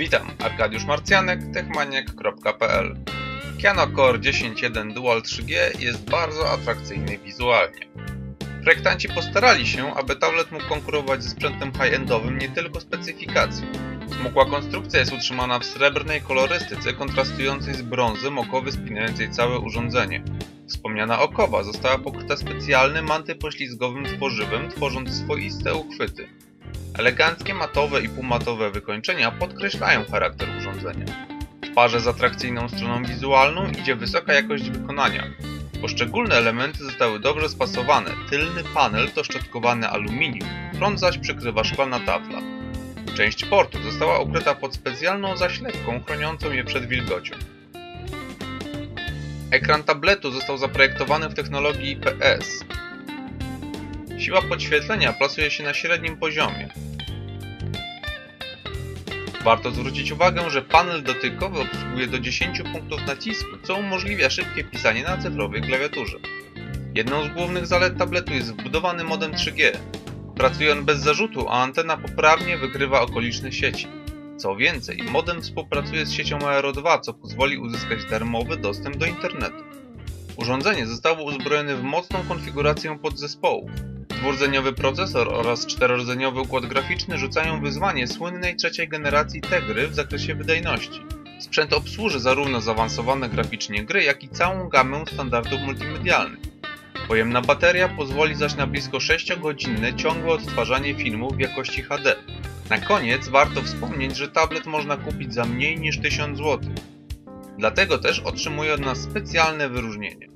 Witam, Arkadiusz Marcjanek, techmaniak.pl Kiano Core 10.1 Dual 3G jest bardzo atrakcyjny wizualnie. Projektanci postarali się, aby tablet mógł konkurować ze sprzętem high-endowym nie tylko specyfikacji. Smukła konstrukcja jest utrzymana w srebrnej kolorystyce kontrastującej z brązem okowy spinającej całe urządzenie. Wspomniana okowa została pokryta specjalnym antypoślizgowym tworzywem, tworząc swoiste uchwyty. Eleganckie matowe i półmatowe wykończenia podkreślają charakter urządzenia. W parze z atrakcyjną stroną wizualną idzie wysoka jakość wykonania. Poszczególne elementy zostały dobrze spasowane. Tylny panel to szczotkowane aluminium, front zaś przykrywa szklana tafla. Część portu została ukryta pod specjalną zaślepką chroniącą je przed wilgocią. Ekran tabletu został zaprojektowany w technologii IPS. Siła podświetlenia plasuje się na średnim poziomie. Warto zwrócić uwagę, że panel dotykowy obsługuje do 10 punktów nacisku, co umożliwia szybkie pisanie na cyfrowej klawiaturze. Jedną z głównych zalet tabletu jest wbudowany modem 3G. Pracuje on bez zarzutu, a antena poprawnie wykrywa okoliczne sieci. Co więcej, modem współpracuje z siecią Aero 2, co pozwoli uzyskać darmowy dostęp do internetu. Urządzenie zostało uzbrojone w mocną konfigurację podzespołów. Dwurdzeniowy procesor oraz czterordzeniowy układ graficzny rzucają wyzwanie słynnej trzeciej generacji Tegry w zakresie wydajności. Sprzęt obsłuży zarówno zaawansowane graficznie gry, jak i całą gamę standardów multimedialnych. Pojemna bateria pozwoli zaś na blisko 6-godzinne ciągłe odtwarzanie filmów w jakości HD. Na koniec warto wspomnieć, że tablet można kupić za mniej niż 1000 zł. Dlatego też otrzymuje od nas specjalne wyróżnienie.